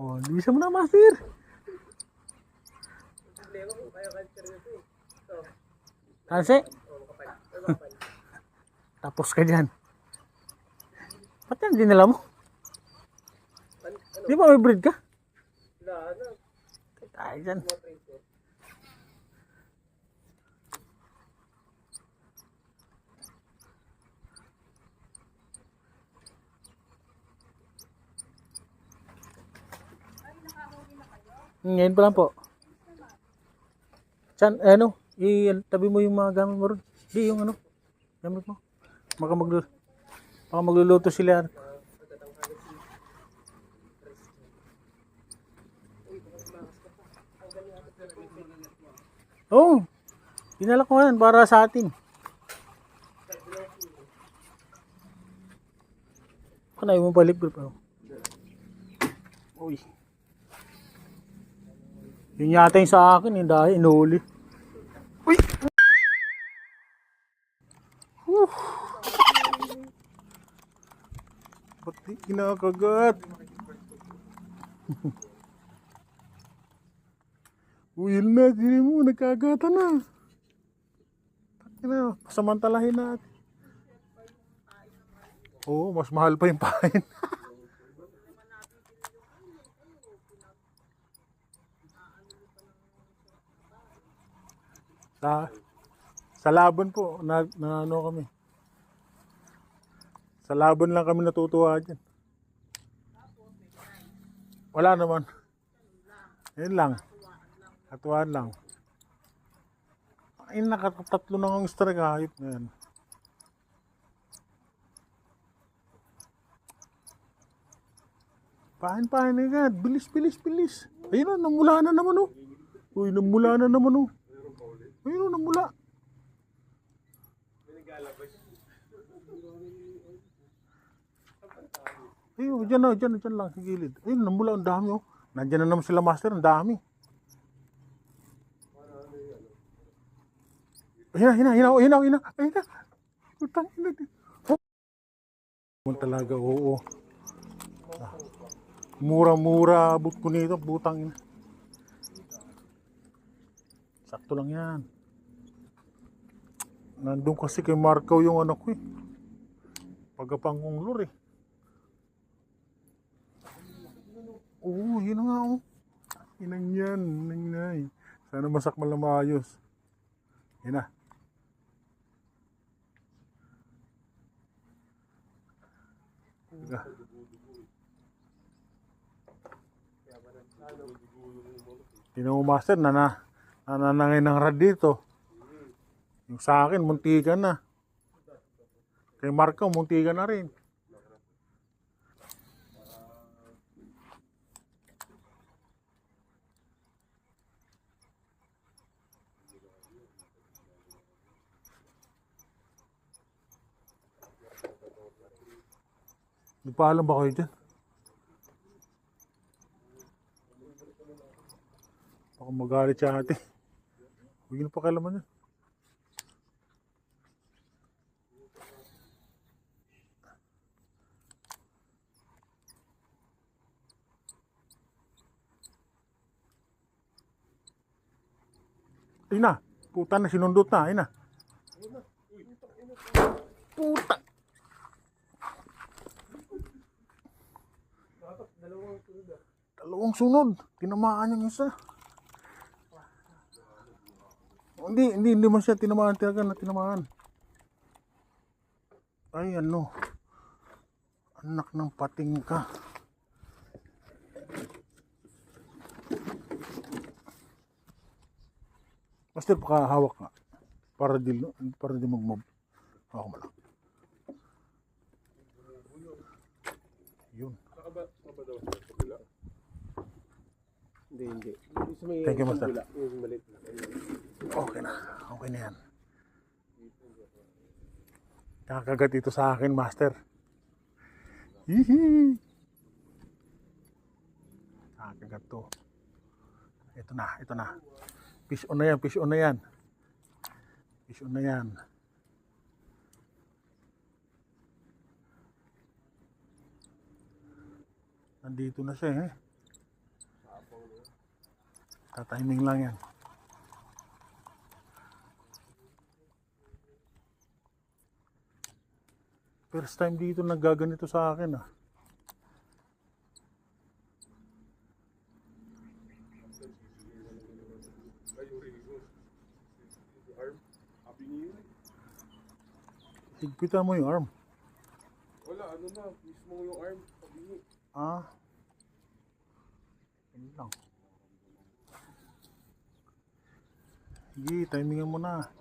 Oh, bisa mo na, Master. Tansi? Tapos ka dyan. Ba't yan dinala mo? Ano? Di ba may breed ka? Wala, ano? Tayo dyan. Mga Ngayon pa lang po. Chan, eh, ano, i tabi mo yung mga gamit mo ron. Di yung ano, gamit mo. Baka maglu baka magluluto sila. Oo. Oh, dinala ko yan para sa atin. Kanay mo balik. Oh. Uy. Yun yata yung sa akin, yung dahil inuuli. Uy! Whew. Ba't di kinakagat? Uy, yun na, sinin mo, nagkagatan na. Takina, pasamantalahin natin. Oo, mas mahal pa yung pain. Sa sa laban po na, na ano kami. Sa laban lang kami natutuwa diyan. Wala naman. Yun lang. Katuwaan lang. Ay, nakatatlo na ang strike kahit ngayon. Pahin, pahin agad. Bilis, bilis, bilis. Ayun na, namula na naman oh. Uy, namula na naman oh. Ayun oh, namula. Ayun, dyan na, dyan, dyan lang sa gilid. Ayun, namula, ang dami oh. Nandiyan na naman sila master, ang dami. Hina, hina, hina, hina, hina, hina. Utang, hina. Oh. Talaga, oo. Ah. Mura-mura abot ko nito, butang ina. Sakto lang yan. Nandun kasi kay Marco yung anak ko eh. Pagkapangong lure eh. Oo, yun nga oh. Inang yan, inang inay. Sana masakmal na maayos. Yan na. Mo master na na nananangin ng rad dito. Yung sa akin, muntikan na. Kay Marco, muntikan na rin. Nagpaalam ba kayo dyan? Baka magalit siya ate. Huwag na pakialaman yan. Ayun na. Puta na, sinundot na. Ayun na. Puta. Dalawang sunod. Tinamaan yung isa. Hindi, hindi, hindi man siya tinamaan. Talaga na tinamaan. Ay, ano. Anak ng pating ka. Master, pakahawak nga. Para di, para di mag-mob. Ako mo lang. Yun. Hindi, hindi. Thank you, Master. bula, yung maliit na. Okay na. Okay na yan. Nakakagat ito sa akin, Master. Hihi. Nakakagat to. Ito na, ito na. Fish on na yan, fish on na yan. Fish on na yan. Nandito na siya eh. Tatiming lang yan. First time dito naggaganito sa akin ah. Higpitan mo yung arm. Wala, ano na, mismo yung arm. Pabingi. Ah. Yun lang. Sige, timingan mo na.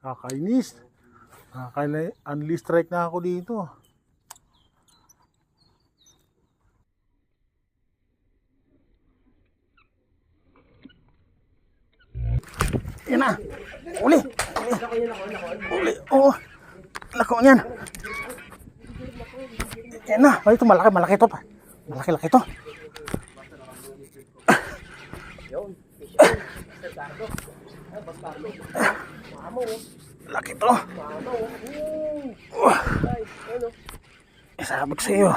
Kakainis. Nakakaili-unleash strike na ako dito. Yan na. Uli. Uli. Oo. Lako niyan. Yan na. Ay, ito malaki. Malaki ito pa. Malaki, laki ito. Laki ito. Isabag sa iyo.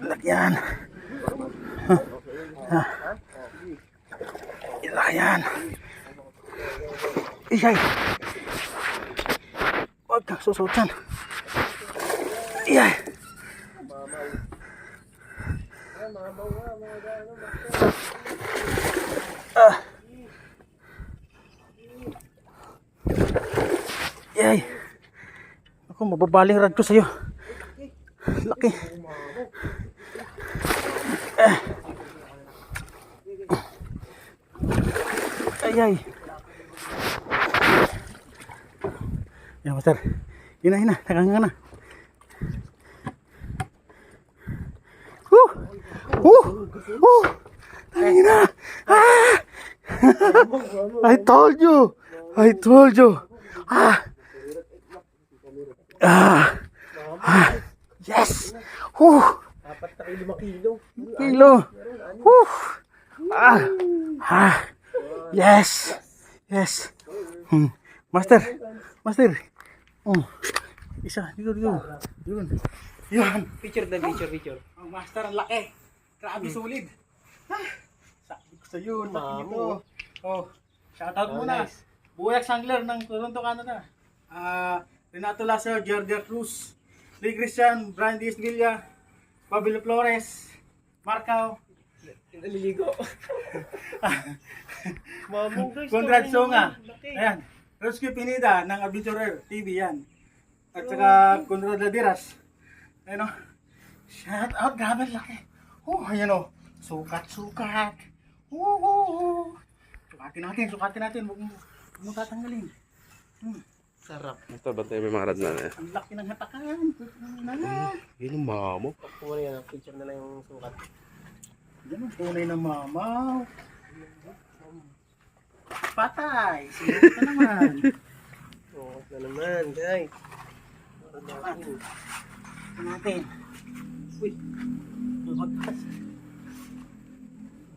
Laki yan. Laki yan. Iyay. Huwag kang susutan. Iyay. Ah. Ako, mababaling rad ko sa'yo. Laki. Ay, ay. Yan, master. Hina, hina. Nakanga na. Woo! Woo! Woo! Hina! Ah! I told you! I told you! Ah! Ah! Ah! Yes! Woo! Apat na lima kilo. Kilo! Woo! Ah! Ah! Yes! Yes! Hmm. Master! Master! Oh. Isa, dito, dito. Yun. Yan. Picture na, picture, picture. Ang master, ang laki. Grabe solid. Ah, Sabi ko sa laki Mamo. Oh, shoutout Oh, muna. nice. Buyak Sangler ng Toronto, Canada. Ah, Renato Lasso, Georgia Cruz, Lee Christian, Brian Diaz Villa, Pablo Flores, Marcao, Naliligo. Conrad Songa. Ayan. Rescue Pinida ng Adventurer TV yan. At saka Conrad Ladiras. Ayan o. Shout out. Grabe laki. Oh, ayan o. Sukat, sukat. Oh, oh, oh. Sukatin natin, sukatin natin. Huwag mo tatanggalin. Hmm. Sarap. Ito, bantay may mga na eh. Ang laki ng hatakan. Nala. Yun yung mamo. Kuha na yan, picture na lang yung sukat. Yan ang tunay na mamaw. Patay. Sinunod ka naman. Sukat na naman, guys. Para natin. Uy. Lumagpas.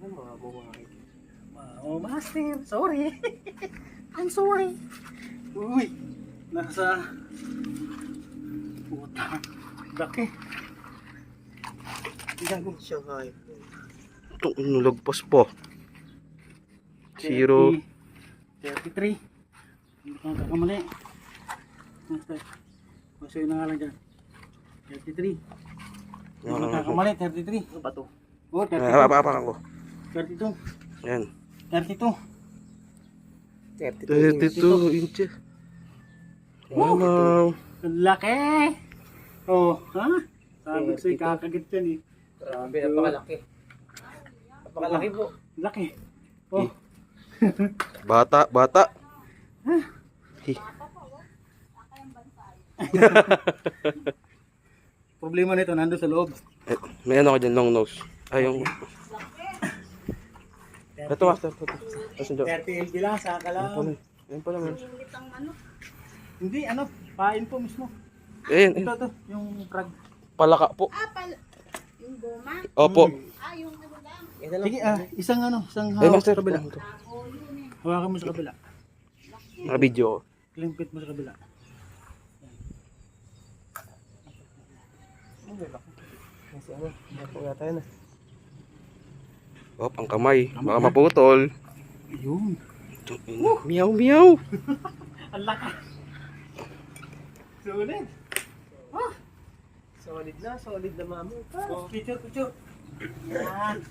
Ano mga buhay? Oh, master. Sorry. I'm sorry. Uy. Nasa... Puta. Laki. Gago. Shanghai. Ito, nulagpas pa. Zero. 33. Hindi ka nagkakamali. Master. Pasuyo na nga lang dyan. 33. Hindi ka Ah, nagkakamali. 33. Ano ba to? Oh, Ah, 32. papakan ko. 32. Yan. 32. 32 32 inches. Wow. Ang laki! Oh, ha? Sabi ko sa'yo, 32. kakagat yan eh. Grabe, napakalaki. Napakalaki po. Laki. Oh, Bata, bata. Hi. problema nito, nandun sa loob. Eh, may ano ka dyan, long nose. Ay, yung... Ito, master. Ito, ito. Ito, ito. 30 LB lang, saka lang. Yan pala, man. Hindi, ano, pain po mismo. Ayan, Ito, ayan. ito. Yung frag. Palaka po. Ah, pal... Yung goma? Opo. Ah, yung ano lang. Sige, ah, isang ano, isang hawak sa kabila. Ito. Hawakan mo sa kabila. Naka-video ko. Klimpit mo sa kabila. Op, ang kamay. Baka maputol. Ayun. Meow, meow. Ang laki. Sulit. Solid na, solid na mamo. Oh, picture, picture. Yan.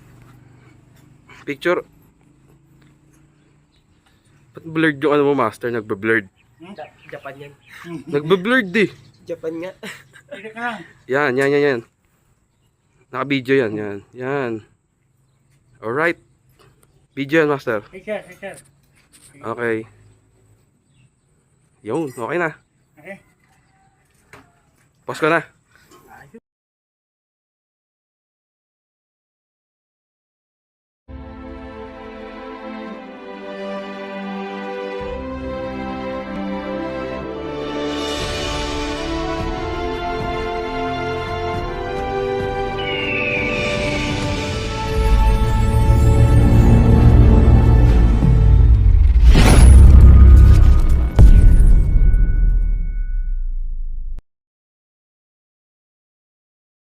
Picture. Ba't blurred yung ano mo, master? Nagbe-blurred. Ja- Japan yan. Nagbe-blurred eh. Japan nga. Yan, yan, yan, yan. Naka-video yan, yan. Yan. Alright. Video yan, master. Picture, picture. Okay. Yun, okay na. Okay. Pause ko na.